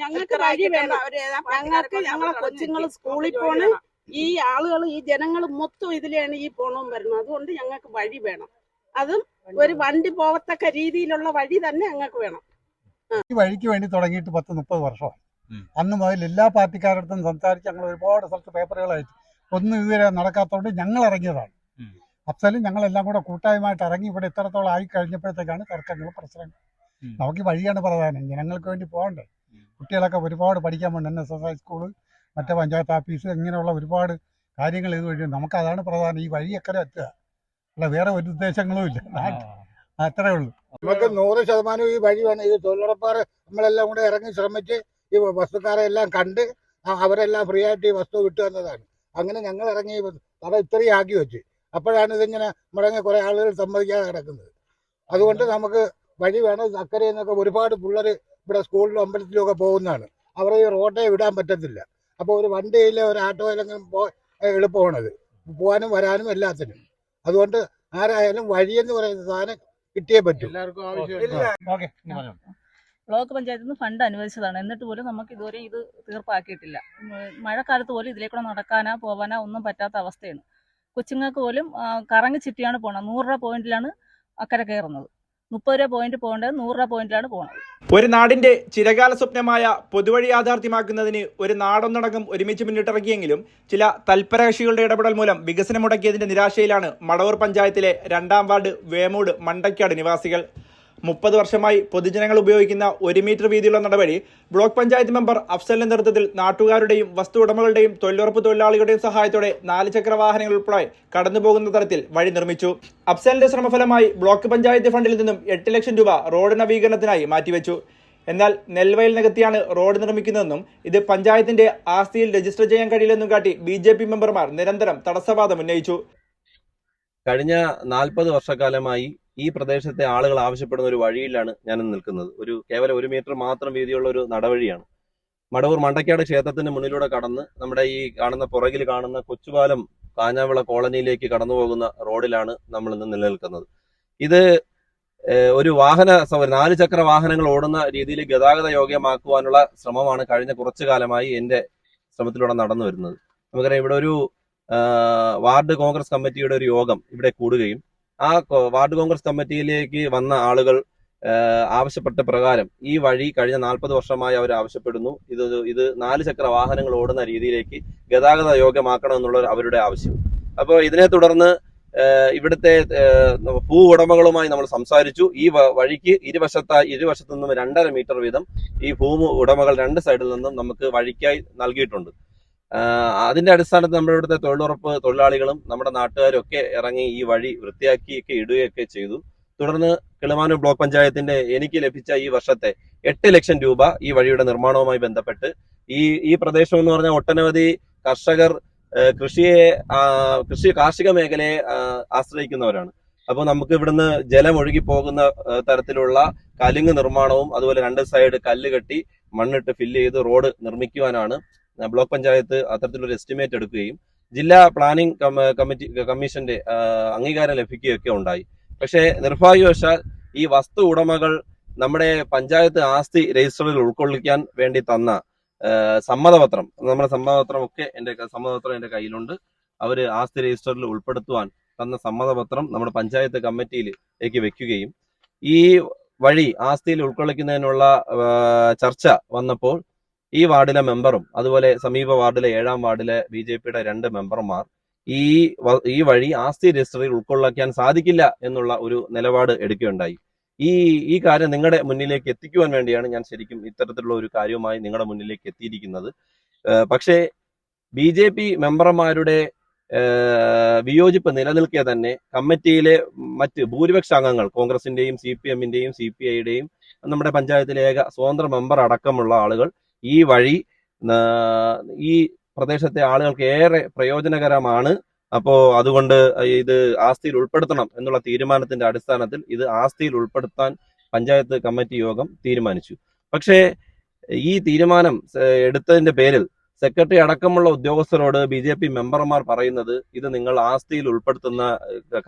ഞങ്ങൾക്ക് വഴി വേണം. ഞങ്ങൾക്ക് ഞങ്ങളെ കൊച്ചുങ്ങൾ സ്കൂളിൽ പോണ്. ഈ ആളുകൾ ഈ ജനങ്ങൾ മൊത്തം ഇതിലാണ് ഈ പോണവും വരുന്നത് അതുകൊണ്ട് ഞങ്ങൾക്ക് വഴി വേണം. അതും ഒരു വണ്ടി പോകത്തക്ക രീതിയിലുള്ള വഴി തന്നെ ഞങ്ങൾക്ക് വേണം. ഈ വഴിക്ക് വേണ്ടി തുടങ്ങിയിട്ട് പത്ത് മുപ്പത് വർഷം അന്ന് മുതൽ എല്ലാ പാർട്ടിക്കാരടുത്തും സംസാരിച്ച് ഞങ്ങൾ ഒരുപാട് സ്ഥലത്ത് പേപ്പറുകൾ അയച്ചു ഒന്നും ഇതുവരെ നടക്കാത്തതുകൊണ്ട് ഞങ്ങൾ ഇറങ്ങിയതാണ്. അഫ്സലും ഞങ്ങളെല്ലാം കൂടെ കൂട്ടായ്മയായിട്ട് ഇറങ്ങി ഇവിടെ ഇത്രത്തോളം ആയി കഴിഞ്ഞപ്പോഴത്തേക്കാണ് തർക്കങ്ങൾ പ്രശ്നങ്ങളും. നമുക്ക് വഴിയാണ് പ്രധാനം. ജനങ്ങൾക്ക് വേണ്ടി പോകണ്ടേ. കുട്ടികളൊക്കെ ഒരുപാട് പഠിക്കാൻ വേണ്ടി എൻ എസ് എസ് ഹൈസ്കൂൾ മറ്റേ പഞ്ചായത്ത് ഓഫീസ് ഇങ്ങനെയുള്ള ഒരുപാട് കാര്യങ്ങൾ ഇതുവഴി നമുക്ക് അതാണ് പ്രധാനം. ഈ വഴി എക്കരെ എത്തുക? അല്ല വേറെ ഒരു ഉദ്ദേശങ്ങളും ഇല്ല. അത്രേ ഉള്ളൂ. നമുക്ക് നൂറ് ശതമാനം ഈ വഴി വേണം. ഇത് തൊഴിലുറപ്പാറ് നമ്മളെല്ലാം കൂടെ ഇറങ്ങി ശ്രമിച്ച് ഈ വസ്തുക്കാരെ എല്ലാം കണ്ട് അവരെല്ലാം ഫ്രീ ആയിട്ട് ഈ വസ്തു വിട്ടു വന്നതാണ് അങ്ങനെ ഞങ്ങൾ ഇറങ്ങി ഈ തട ഇത്രയും ആക്കി വെച്ച്. അപ്പോഴാണ് ഇതിങ്ങനെ മുടങ്ങി കുറെ ആളുകൾ സമ്മതിക്കാതെ കിടക്കുന്നത്. അതുകൊണ്ട് നമുക്ക് വഴി വേണം. അക്കരെ നിന്നൊക്കെ ഒരുപാട് പിള്ളേർ ഇവിടെ സ്കൂളിലും അമ്പലത്തിലും ഒക്കെ പോകുന്നതാണ്. അവരെ ഈ റോഡേ വിടാൻ പറ്റത്തില്ല. അപ്പോൾ ഒരു വണ്ടിയിൽ ഒരു ആട്ടോയിലെങ്കിലും പോ എളുപ്പമാണത്. പോകാനും വരാനും എല്ലാത്തിനും. അതുകൊണ്ട് ആരായാലും വഴിയെന്ന് പറയുന്ന സാധനം കിട്ടിയേ പറ്റും. എല്ലാവർക്കും ആവശ്യമില്ല ഓക്കെ ബ്ലോക്ക് പഞ്ചായത്തിൽ നിന്ന് ഫണ്ട് അനുവദിച്ചതാണ്. എന്നിട്ട് പോലും നമുക്ക് ഇതുവരെ ഇത് തീർപ്പാക്കിയിട്ടില്ല. മഴക്കാലത്ത് പോലും ഇതിലേക്കൂടെ നടക്കാനാ നടക്കാനോ പോവാനോ ഒന്നും പറ്റാത്ത അവസ്ഥയാണ്. കൊച്ചുങ്ങൾക്ക് പോലും കറങ്ങി ചുറ്റിയാണ് പോണത്. നൂറ് രൂപ പോയിന്റിലാണ് അക്കരെ കയറുന്നത്. മുപ്പത് രൂപ പോയിന്റ് പോകേണ്ടത് നൂറ് രൂപ പോയിന്റിലാണ് പോകുന്നത് ഒരു നാടിന്റെ ചിരകാല സ്വപ്നമായ പൊതുവഴി യാഥാർത്ഥ്യമാക്കുന്നതിന് ഒരു നാടൊന്നടങ്കം ഒരുമിച്ച് മുന്നിട്ടിറങ്ങിയെങ്കിലും ചില തൽപരകക്ഷികളുടെ ഇടപെടൽ മൂലം വികസനം മുടക്കിയതിന്റെ നിരാശയിലാണ് മടവൂർ പഞ്ചായത്തിലെ രണ്ടാം വാർഡ് വേമൂട് മണ്ടയ്ക്കാട് നിവാസികൾ. മുപ്പത് വർഷമായി പൊതുജനങ്ങൾ ഉപയോഗിക്കുന്ന ഒരു മീറ്റർ വീതിയുള്ള നടപടി ബ്ലോക്ക് പഞ്ചായത്ത് മെമ്പർ അഫ്സലിന്റെ നേതൃത്വത്തിൽ നാട്ടുകാരുടെയും വസ്തു ഉടമകളുടെയും തൊഴിലുറപ്പ് തൊഴിലാളികളുടെയും സഹായത്തോടെ നാല് ചക്ര വാഹനങ്ങൾ ഉൾപ്പെടെ കടന്നുപോകുന്ന തരത്തിൽ വഴി നിർമ്മിച്ചു. അഫ്സലിന്റെ ശ്രമഫലമായി ബ്ലോക്ക് പഞ്ചായത്ത് ഫണ്ടിൽ നിന്നും എട്ട് ലക്ഷം രൂപ റോഡ് നവീകരണത്തിനായി മാറ്റിവെച്ചു. എന്നാൽ നെൽവയൽ നികത്തിയാണ് റോഡ് നിർമ്മിക്കുന്നതെന്നും ഇത് പഞ്ചായത്തിന്റെ ആസ്തിയിൽ രജിസ്റ്റർ ചെയ്യാൻ കഴിയില്ലെന്നും കാട്ടി ബി ജെ പി മെമ്പർമാർ നിരന്തരം തടസ്സവാദം ഉന്നയിച്ചു. കഴിഞ്ഞ നാൽപ്പത് വർഷക്കാലമായി ഈ പ്രദേശത്തെ ആളുകൾ ആവശ്യപ്പെടുന്ന ഒരു വഴിയിലാണ് ഞാൻ നിൽക്കുന്നത്. ഒരു കേവലം ഒരു മീറ്റർ മാത്രം വീതിയുള്ള ഒരു നടവഴിയാണ്. മടവൂർ മണ്ടക്കാട് ക്ഷേത്രത്തിന്റെ മുന്നിലൂടെ കടന്ന് നമ്മുടെ ഈ കാണുന്ന പുറകിൽ കാണുന്ന കൊച്ചുപാലം കാഞ്ഞാവിള കോളനിയിലേക്ക് കടന്നു പോകുന്ന റോഡിലാണ് നമ്മൾ ഇന്ന് നിലനിൽക്കുന്നത്. ഇത് ഒരു വാഹന നാല് ചക്ര വാഹനങ്ങൾ ഓടുന്ന രീതിയിൽ ഗതാഗത യോഗ്യമാക്കുവാനുള്ള ശ്രമമാണ് കഴിഞ്ഞ കുറച്ചു കാലമായി എന്റെ ശ്രമത്തിലൂടെ നടന്നു വരുന്നത്. നമുക്കറിയാം ഇവിടെ ഒരു വാർഡ് കോൺഗ്രസ് കമ്മിറ്റിയുടെ ഒരു യോഗം ഇവിടെ കൂടുകയും ആ വാർഡ് കോൺഗ്രസ് കമ്മിറ്റിയിലേക്ക് വന്ന ആളുകൾ ആവശ്യപ്പെട്ട പ്രകാരം ഈ വഴി കഴിഞ്ഞ നാൽപ്പത് വർഷമായി അവർ ആവശ്യപ്പെടുന്നു. ഇത് ഇത് നാല് ചക്ര വാഹനങ്ങൾ ഓടുന്ന രീതിയിലേക്ക് ഗതാഗത യോഗ്യമാക്കണം എന്നുള്ള അവരുടെ ആവശ്യം. അപ്പോൾ ഇതിനെ തുടർന്ന് ഇവിടുത്തെ ഭൂ ഉടമകളുമായി നമ്മൾ സംസാരിച്ചു. ഈ വഴിക്ക് ഇരുവശത്തായി ഇരുവശത്തു നിന്നും രണ്ടര മീറ്റർ വീതം ഈ ഭൂ ഉടമകൾ രണ്ട് സൈഡിൽ നിന്നും നമുക്ക് വഴിക്കായി നൽകിയിട്ടുണ്ട്. അതിന്റെ അടിസ്ഥാനത്തിൽ നമ്മുടെ ഇവിടുത്തെ തൊഴിലുറപ്പ് തൊഴിലാളികളും നമ്മുടെ നാട്ടുകാരും ഒക്കെ ഇറങ്ങി ഈ വഴി വൃത്തിയാക്കിയൊക്കെ ഇടുകയൊക്കെ ചെയ്തു. തുടർന്ന് കിളിമാനൂർ ബ്ലോക്ക് പഞ്ചായത്തിന്റെ എനിക്ക് ലഭിച്ച ഈ വർഷത്തെ എട്ട് ലക്ഷം രൂപ ഈ വഴിയുടെ നിർമ്മാണവുമായി ബന്ധപ്പെട്ട് ഈ ഈ പ്രദേശം എന്ന് പറഞ്ഞാൽ ഒട്ടനവധി കർഷകർ കൃഷിയെ കൃഷി കാർഷിക മേഖലയെ ആശ്രയിക്കുന്നവരാണ്. അപ്പോൾ നമുക്ക് ഇവിടുന്ന് ജലം ഒഴുകി പോകുന്ന തരത്തിലുള്ള കലുങ്ങ് നിർമ്മാണവും അതുപോലെ രണ്ട് സൈഡ് കല്ല് കെട്ടി മണ്ണിട്ട് ഫില്ല് ചെയ്ത് റോഡ് നിർമ്മിക്കുവാനാണ് ബ്ലോക്ക് പഞ്ചായത്ത് അത്തരത്തിലൊരു എസ്റ്റിമേറ്റ് എടുക്കുകയും ജില്ലാ പ്ലാനിംഗ് കമ്മിറ്റി കമ്മീഷന്റെ അംഗീകാരം ലഭിക്കുകയൊക്കെ ഉണ്ടായി. പക്ഷേ നിർഭാഗ്യവശാൽ ഈ വസ്തു ഉടമകൾ നമ്മുടെ പഞ്ചായത്ത് ആസ്തി രജിസ്റ്ററിൽ ഉൾക്കൊള്ളിക്കാൻ വേണ്ടി തന്ന സമ്മതപത്രം നമ്മുടെ സമ്മതപത്രം ഒക്കെ എന്റെ സമ്മതപത്രം എന്റെ കയ്യിലുണ്ട്. അവർ ആസ്തി രജിസ്റ്ററിൽ ഉൾപ്പെടുത്തുവാൻ തന്ന സമ്മതപത്രം നമ്മുടെ പഞ്ചായത്ത് കമ്മിറ്റിയിലേക്ക് വെക്കുകയും ഈ വഴി ആസ്തിയിൽ ഉൾക്കൊള്ളിക്കുന്നതിനുള്ള ചർച്ച വന്നപ്പോൾ ഈ വാർഡിലെ മെമ്പറും അതുപോലെ സമീപ വാർഡിലെ ഏഴാം വാർഡിലെ ബി ജെ പിയുടെ രണ്ട് മെമ്പർമാർ ഈ ഈ വഴി ആസ്തി രജിസ്റ്ററിൽ ഉൾക്കൊള്ളിക്കാൻ സാധിക്കില്ല എന്നുള്ള ഒരു നിലപാട് എടുക്കുകയുണ്ടായി. ഈ ഈ കാര്യം നിങ്ങളുടെ മുന്നിലേക്ക് എത്തിക്കുവാൻ വേണ്ടിയാണ് ഞാൻ ശരിക്കും ഇത്തരത്തിലുള്ള ഒരു കാര്യവുമായി നിങ്ങളുടെ മുന്നിലേക്ക് എത്തിയിരിക്കുന്നത്. പക്ഷേ ബി ജെ പി മെമ്പർമാരുടെ വിയോജിപ്പ് നിലനിൽക്കെ തന്നെ കമ്മിറ്റിയിലെ മറ്റ് ഭൂരിപക്ഷ അംഗങ്ങൾ കോൺഗ്രസിന്റെയും സി പി എമ്മിന്റെയും സി പി ഐയുടെയും നമ്മുടെ പഞ്ചായത്തിലെ ഏക സ്വതന്ത്ര മെമ്പർ അടക്കമുള്ള ആളുകൾ ഈ വഴി ഈ പ്രദേശത്തെ ആളുകൾക്ക് ഏറെ പ്രയോജനകരമാണ്. അപ്പോ അതുകൊണ്ട് ഇത് ആസ്തിയിൽ ഉൾപ്പെടുത്തണം എന്നുള്ള തീരുമാനത്തിന്റെ അടിസ്ഥാനത്തിൽ ഇത് ആസ്തിയിൽ ഉൾപ്പെടുത്താൻ പഞ്ചായത്ത് കമ്മിറ്റി യോഗം തീരുമാനിച്ചു. പക്ഷേ ഈ തീരുമാനം എടുത്തതിന്റെ പേരിൽ സെക്രട്ടറി അടക്കമുള്ള ഉദ്യോഗസ്ഥരോട് ബി ജെ പി മെമ്പർമാർ പറയുന്നത് ഇത് നിങ്ങൾ ആസ്തിയിൽ ഉൾപ്പെടുത്തുന്ന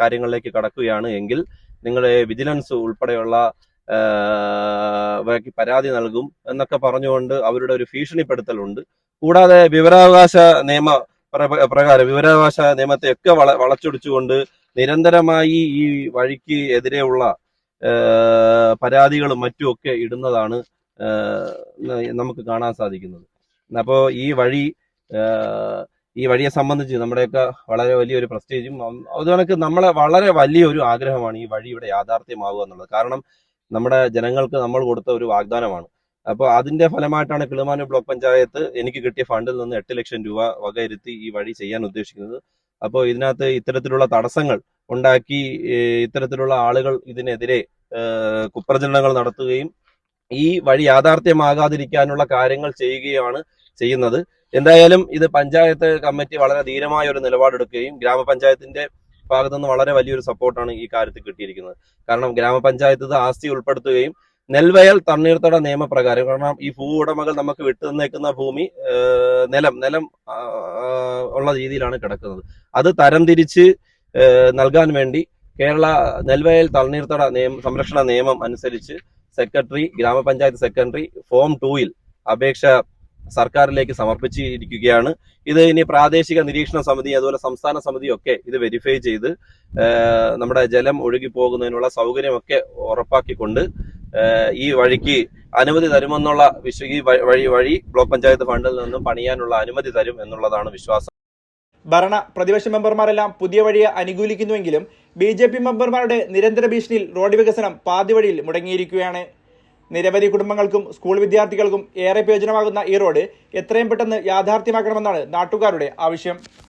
കാര്യങ്ങളിലേക്ക് കടക്കുകയാണ് എങ്കിൽ നിങ്ങളെ വിജിലൻസ് ഉൾപ്പെടെയുള്ള വഴി പരാതി നൽകും എന്നൊക്കെ പറഞ്ഞുകൊണ്ട് അവരുടെ ഒരു ഭീഷണിപ്പെടുത്തലുണ്ട്. കൂടാതെ വിവരാവകാശ നിയമ പ്രകാരം വിവരാവകാശ നിയമത്തെയൊക്കെ വള വളച്ചൊടിച്ചുകൊണ്ട് നിരന്തരമായി ഈ വഴിക്ക് എതിരെയുള്ള പരാതികളും മറ്റുമൊക്കെ ഇടുന്നതാണ് നമുക്ക് കാണാൻ സാധിക്കുന്നത്. അപ്പോൾ ഈ വഴി ഈ വഴിയെ സംബന്ധിച്ച് നമ്മുടെയൊക്കെ വളരെ വലിയൊരു പ്രസ്റ്റേജും അതുകണക്ക് നമ്മളെ വളരെ വലിയൊരു ആഗ്രഹമാണ് ഈ വഴി ഇവിടെ യാഥാർത്ഥ്യമാവുക എന്നുള്ളത്. കാരണം നമ്മുടെ ജനങ്ങൾക്ക് നമ്മൾ കൊടുത്ത ഒരു വാഗ്ദാനമാണ്. അപ്പോൾ അതിന്റെ ഫലമായിട്ടാണ് കിളിമാനൂർ ബ്ലോക്ക് പഞ്ചായത്ത് എനിക്ക് കിട്ടിയ ഫണ്ടിൽ നിന്ന് എട്ട് ലക്ഷം രൂപ വകയിരുത്തി ഈ വഴി ചെയ്യാൻ ഉദ്ദേശിക്കുന്നത്. അപ്പോൾ ഇതിനകത്ത് ഇത്തരത്തിലുള്ള തടസ്സങ്ങൾ ഉണ്ടാക്കി ഇത്തരത്തിലുള്ള ആളുകൾ ഇതിനെതിരെ കുപ്രചരണങ്ങൾ നടത്തുകയും ഈ വഴി യാഥാർത്ഥ്യമാകാതിരിക്കാനുള്ള കാര്യങ്ങൾ ചെയ്യുകയാണ് ചെയ്യുന്നത്. എന്തായാലും ഇത് പഞ്ചായത്ത് കമ്മിറ്റി വളരെ ധീരമായ ഒരു നിലപാടെടുക്കുകയും ഗ്രാമപഞ്ചായത്തിന്റെ ഭാഗത്തു നിന്ന് വളരെ വലിയൊരു സപ്പോർട്ടാണ് ഈ കാര്യത്തിൽ കിട്ടിയിരിക്കുന്നത്. കാരണം ഗ്രാമപഞ്ചായത്ത് ആസ്തി ഉൾപ്പെടുത്തുകയും നെൽവയൽ തണ്ണീർത്തട നിയമപ്രകാരം കാരണം ഈ ഭൂ ഉടമകൾ നമുക്ക് വിട്ടു തന്നേക്കുന്ന ഭൂമി നിലം നിലം ഉള്ള രീതിയിലാണ് കിടക്കുന്നത്. അത് തരംതിരിച്ച് നൽകാൻ വേണ്ടി കേരള നെൽവയൽ തണ്ണീർത്തട നിയമ സംരക്ഷണ നിയമം അനുസരിച്ച് സെക്രട്ടറി ഗ്രാമപഞ്ചായത്ത് സെക്രട്ടറി ഫോം ടൂയിൽ അപേക്ഷ സർക്കാരിലേക്ക് സമർപ്പിച്ചിരിക്കുകയാണ്. ഇത് ഇനി പ്രാദേശിക നിരീക്ഷണ സമിതി അതുപോലെ സംസ്ഥാന സമിതിയൊക്കെ ഇത് വെരിഫൈ ചെയ്ത് നമ്മുടെ ജലം ഒഴുകി പോകുന്നതിനുള്ള സൗകര്യമൊക്കെ ഉറപ്പാക്കിക്കൊണ്ട് ഈ വഴിക്ക് അനുമതി തരുമെന്നുള്ള വിശ്വ ഈ വഴി വഴി ബ്ലോക്ക് പഞ്ചായത്ത് ഫണ്ടിൽ നിന്നും പണിയാനുള്ള അനുമതി തരും എന്നുള്ളതാണ് വിശ്വാസം. ഭരണ പ്രതിപക്ഷ മെമ്പർമാരെല്ലാം പുതിയ വഴിയെ അനുകൂലിക്കുന്നുവെങ്കിലും ബി ജെ പി മെമ്പർമാരുടെ നിരന്തര ഭീഷണിയിൽ റോഡ് വികസനം പാതിവഴിയിൽ മുടങ്ങിയിരിക്കുകയാണ്. നിരവധി കുടുംബങ്ങൾക്കും സ്കൂൾ വിദ്യാർത്ഥികൾക്കും ഏറെ പ്രയോജനമാകുന്ന ഈ റോഡ് എത്രയും പെട്ടെന്ന് യാഥാർത്ഥ്യമാക്കണമെന്നാണ് നാട്ടുകാരുടെ ആവശ്യം.